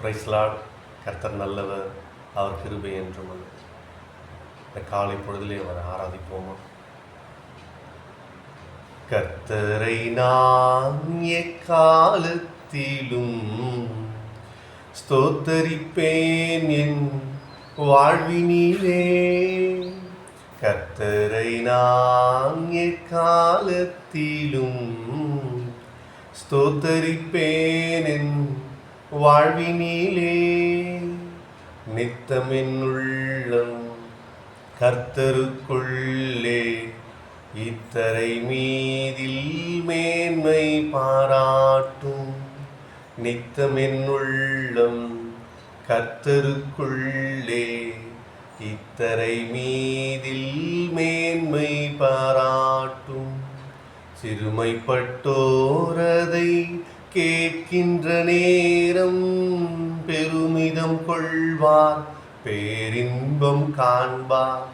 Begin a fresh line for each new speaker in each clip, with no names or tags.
பிரைஸ்லாட் கர்த்தர் நல்லவர் அவர் கிருபை என்றும் இந்த காலை பொழுதிலே அவர் ஆராதிப்போமா? கர்த்தரை நான் எக்காலத்திலும் ஸ்தோத்தரிப்பேன் என் வாழ்வினிலே. கர்த்தரை நான் எக்காலத்திலும் ஸ்தோத்தரிப்பேன் என் வாழ்வினிலே நித்தமென்னுள்ளம் கர்த்தருக்குள்ளே இத்தரை மீதில் மேன்மை பாராட்டும். நித்தமென்னுள்ளம் கர்த்தருக்குள்ளே இத்தரை மீதில் மேன்மை பாராட்டும். சிறுமைப்பட்டோரதை கேட்கின்ற நேரம் பெருமிதம் கொள்வார் பேரின்பம் காண்பார்.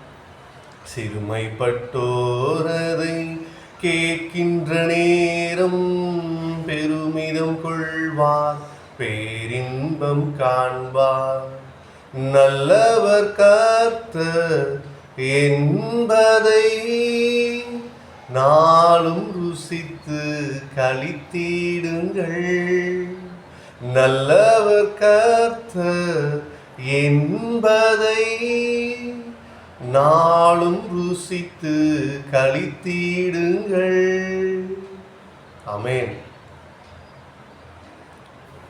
சிறுமைப்பட்டோரதை கேட்கின்ற நேரம் பெருமிதம் கொள்வார் பேரின்பம் காண்பார். நல்லவர் காத்த என்பதை நாளும் ருசித்து களித்திடுங்கள். நல்லவர் கர்த்தர் என்பதை நாளும் ருசித்து களித்திடுங்கள். அமேன்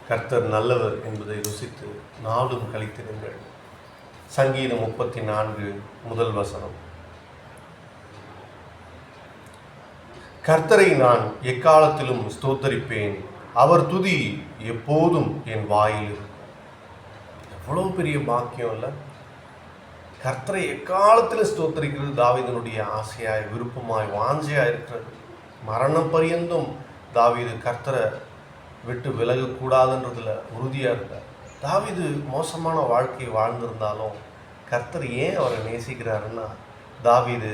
கர்த்தர் நல்லவர் என்பதை ருசித்து நாளும் கழித்திடுங்கள் சங்கீதம் முப்பத்தி நான்கு முதல் வசனம். கர்த்தரை நான் எக்காலத்திலும் ஸ்தோத்தரிப்பேன். அவர் துதி எப்போதும் என் வாயில் இருக்கும். எவ்வளோ பெரிய பாக்கியம் இல்லை. கர்த்தரை எக்காலத்திலும் ஸ்தோத்தரிக்கிறது தாவீதனுடைய ஆசையாய் விருப்பமாய் வாஞ்சையாய் இருக்கிறது. மரணம் பரியந்தும் தாவீது கர்த்தரை விட்டு விலகக்கூடாதுன்றதுல உறுதியாக இருந்தார். தாவீது மோசமான வாழ்க்கை வாழ்ந்திருந்தாலும் கர்த்தர் ஏன் அவரை நேசிக்கிறாருன்னா தாவீது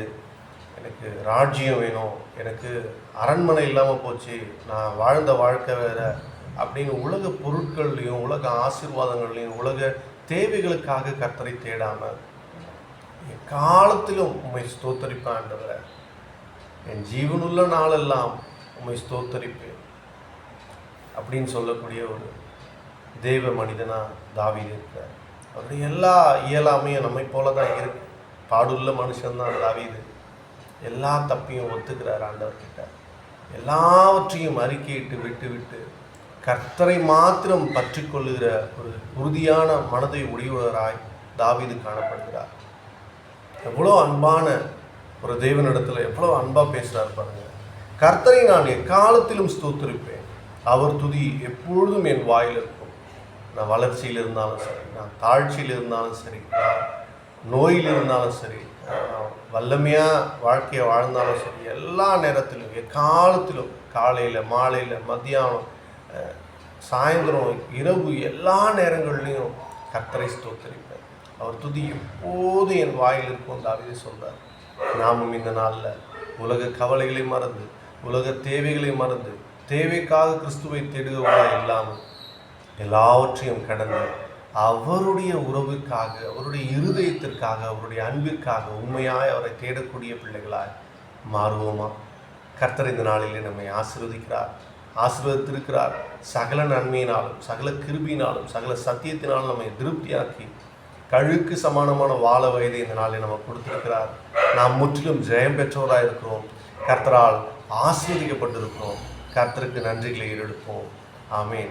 எனக்கு ராஜ்யம் வேணும் எனக்கு அரண்மனை இல்லாமல் போச்சு நான் வாழ்ந்த வாழ்க்கை வேற அப்படின்னு உலக பொருட்கள்லையும் உலக ஆசீர்வாதங்கள்லையும் உலக தேவைகளுக்காக கர்த்தரை தேடாமல் எக்காலத்திலும் உண்மை ஸ்தோத்தரிப்பேன் என் ஜீவனுள்ள நாளெல்லாம் உண்மை ஸ்தோத்தரிப்பேன் அப்படின்னு சொல்லக்கூடிய ஒரு தெய்வ மனிதனாக தாவி இருக்கிறார். அவருடைய எல்லா இயலாமையும் நம்மை போல தான் இருக்கு. பாடுள்ள மனுஷன்தான் தாவிது. எல்லா தப்பையும் ஒத்துக்கிறார் ஆண்டவர்கிட்ட. எல்லாவற்றையும் அறிக்கையிட்டு விட்டு விட்டு கர்த்தரை மாத்திரம் பற்றி கொள்ளுகிற ஒரு உறுதியான மனதை உடையவராய் தாவிது காணப்படுகிறார். எவ்வளோ அன்பான ஒரு தேவனிடத்தில் எவ்வளோ அன்பாக பேசுகிறார் பாருங்க. கர்த்தரை நான் எக்காலத்திலும் ஸ்தோத்திருப்பேன். அவர் துதி எப்பொழுதும் என் வாயில் இருக்கும் நான் வளர்ச்சியில் இருந்தாலும் சரி நான் தாழ்ச்சியில் இருந்தாலும் சரி நான் நோயில் இருந்தாலும் சரி வல்லமையாக வாழ்க்கையை வாழ்ந்தாலும் சரி எல்லா நேரத்திலும் எக்காலத்திலும் காலையில் மாலையில் மத்தியானம் சாயந்தரம் இரவு எல்லா நேரங்கள்லையும் கர்த்தரை ஸ்தோத்தரிப்பேன். அவர் துதி எப்போது என் வாயில் இருக்கும் தாவிதை சொல்கிறார் நாமும் இந்த நாளில் உலக கவலைகளை மறந்து உலக தேவைகளை மறந்து தேவைக்காக கிறிஸ்துவை தேடுவதா இல்லாமல் எல்லாவற்றையும் கடந்து அவருடைய உறவுக்காக அவருடைய இருதயத்திற்காக அவருடைய அன்பிற்காக உண்மையாய் அவரை தேடக்கூடிய பிள்ளைகளாய் மாறுவோமா? கர்த்தர் இந்த நாளிலே நம்மை ஆசீர்வதிக்கிறார் ஆசீர்வதித்திருக்கிறார். சகல நன்மையினாலும் சகல கிருபியினாலும் சகல சத்தியத்தினாலும் நம்மை திருப்தியாக்கி கழுக்கு சமானமான வாழ வயதை இந்த நாளில் நம்ம கொடுத்திருக்கிறார். நாம் முற்றிலும் ஜெயம் பெற்றவராக இருக்கிறோம். கர்த்தரால் ஆசீர்வதிக்கப்பட்டிருக்கிறோம். கர்த்தருக்கு நன்றிகளை ஏறெடுப்போம். ஆமேன்.